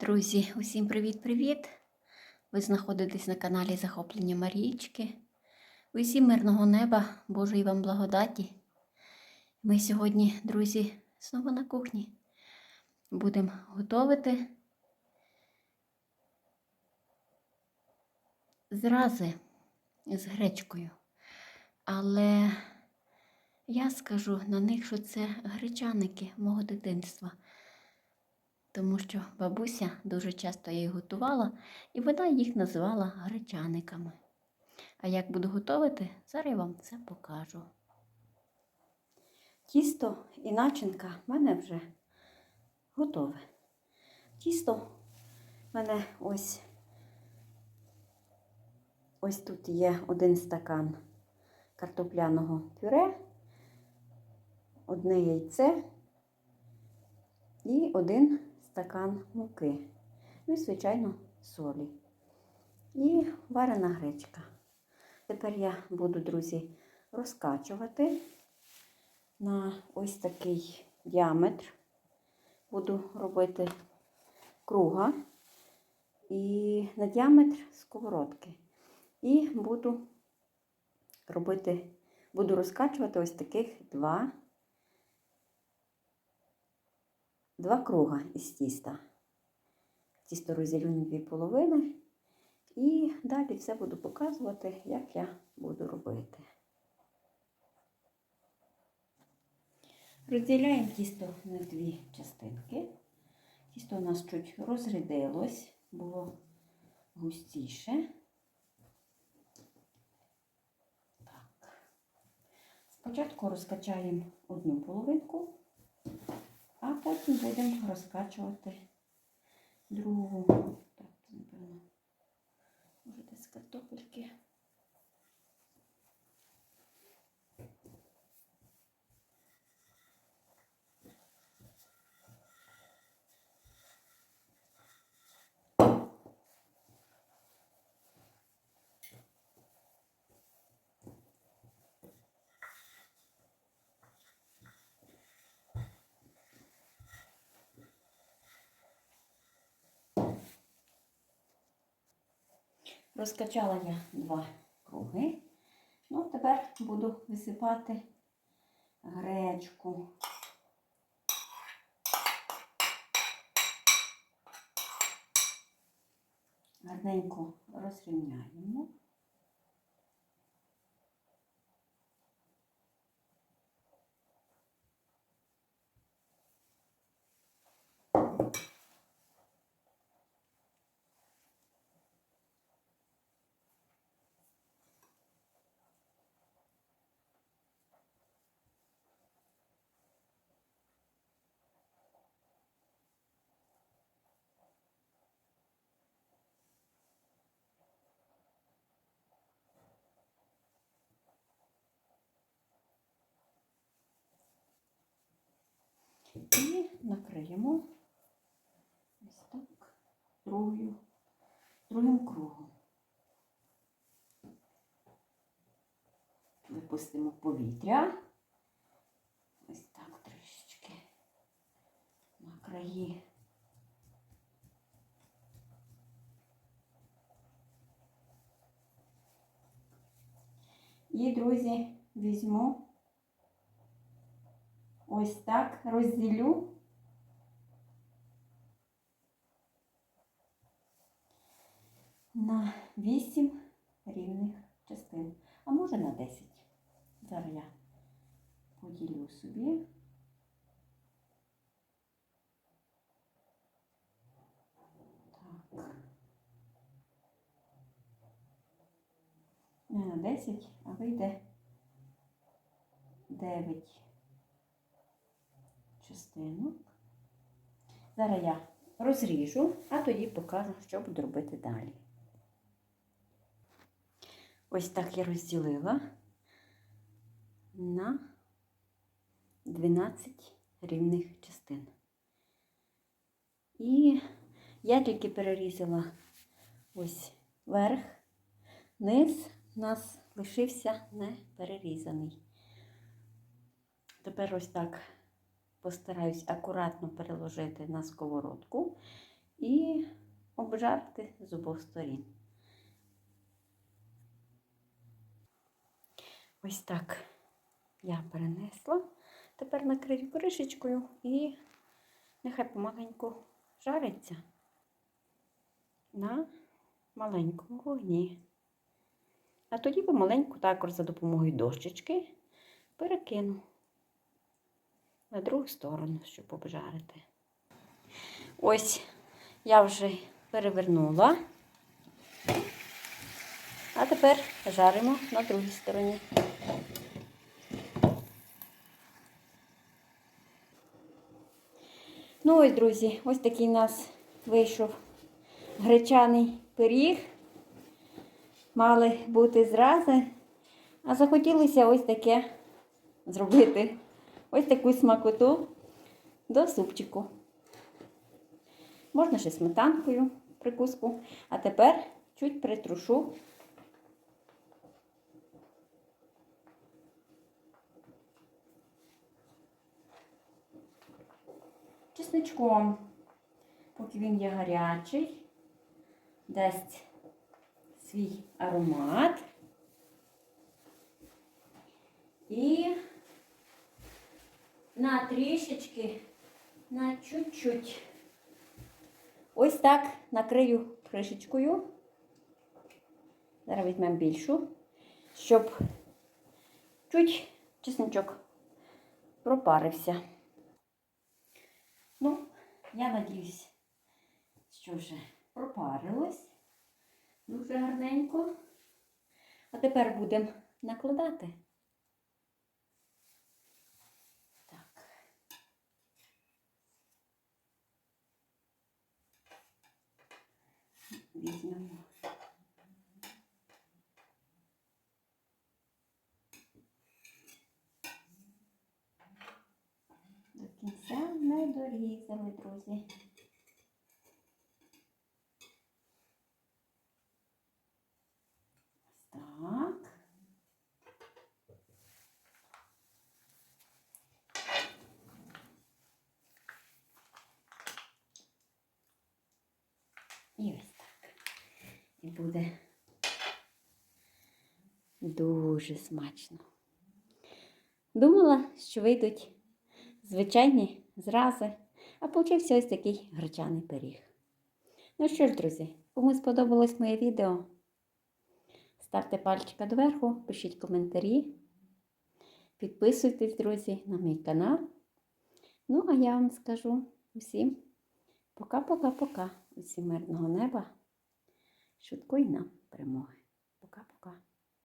Друзі, усім привіт-привіт! Ви знаходитесь на каналі Захоплення Марієчки. Усім мирного неба, Божої вам благодаті. Ми сьогодні, друзі, знову на кухні. Будемо готувати зрази з гречкою. Але я скажу на них, що це гречаники мого дитинства тому що бабуся дуже часто їх готувала, і вона їх називала гречаниками. А як буду готувати, зараз я вам це покажу. Тісто і начинка в мене вже готове. Тісто в мене ось ось тут є один стакан картопляного пюре, одне яйце і один стакан муки. Ну і, звичайно, солі. І варена гречка. Тепер я буду, друзі, розкачувати на ось такий діаметр. Буду робити круга і на діаметр сковородки. І буду робити, буду розкачувати ось таких два два круга із тіста. Тісто розділю на дві половини. І далі все буду показувати, як я буду робити. Розділяємо тісто на дві частинки. Тісто у нас чуть розрядилось, було густіше. Так. Спочатку розкачаємо одну половинку а потім будемо розкачувати другу. Так, це, напевно, може десь картопельки. Розкачала я два круги. Ну, тепер буду висипати гречку. Гарненько розрівняємо. І накриємо ось так другою, другим кругом. Випустимо повітря. Ось так трішечки на краї. І, друзі, візьму ось так розділю. На 8 рівних частин, а може на 10. Зараз я поділю собі. Так. Не на 10, а вийде 9 частинок. Зараз я розріжу, а тоді покажу, що буду робити далі. Ось так я розділила на 12 рівних частин. І я тільки перерізала ось верх, низ у нас лишився не перерізаний. Тепер ось так постараюсь акуратно переложити на сковородку і пожарити з обох сторін. Ось так я перенесла. Тепер накрию кришечкою і нехай помаленьку жариться на маленькому вогні. А тоді помаленьку також за допомогою дощечки перекину на другу сторону, щоб обжарити. Ось я вже перевернула. А тепер жаримо на другій стороні. Ну ось, друзі, ось такий у нас вийшов гречаний пиріг. Мали бути зрази, а захотілося ось таке зробити. Ось таку смакоту до супчику. Можна ще сметанкою прикуску. А тепер чуть притрушу. Чесничком, поки він є гарячий, дасть свій аромат. І на трішечки, на чуть-чуть. Ось так накрию кришечкою. Зараз візьмемо більшу, щоб чуть чесничок пропарився. Ну, я надіюсь, що вже пропарилось дуже гарненько. А тепер будемо накладати. Візьмемо. До кінця не дорізали, друзі. Ось так. І ось так. І буде дуже смачно. Думала, що вийдуть звичайні зрази, а получився ось такий гречаний пиріг. Ну що ж, друзі, кому сподобалось моє відео, ставте пальчика доверху, пишіть коментарі, підписуйтесь, друзі, на мій канал. Ну, а я вам скажу усім пока-пока-пока. Усім мирного неба, швидкої нам перемоги.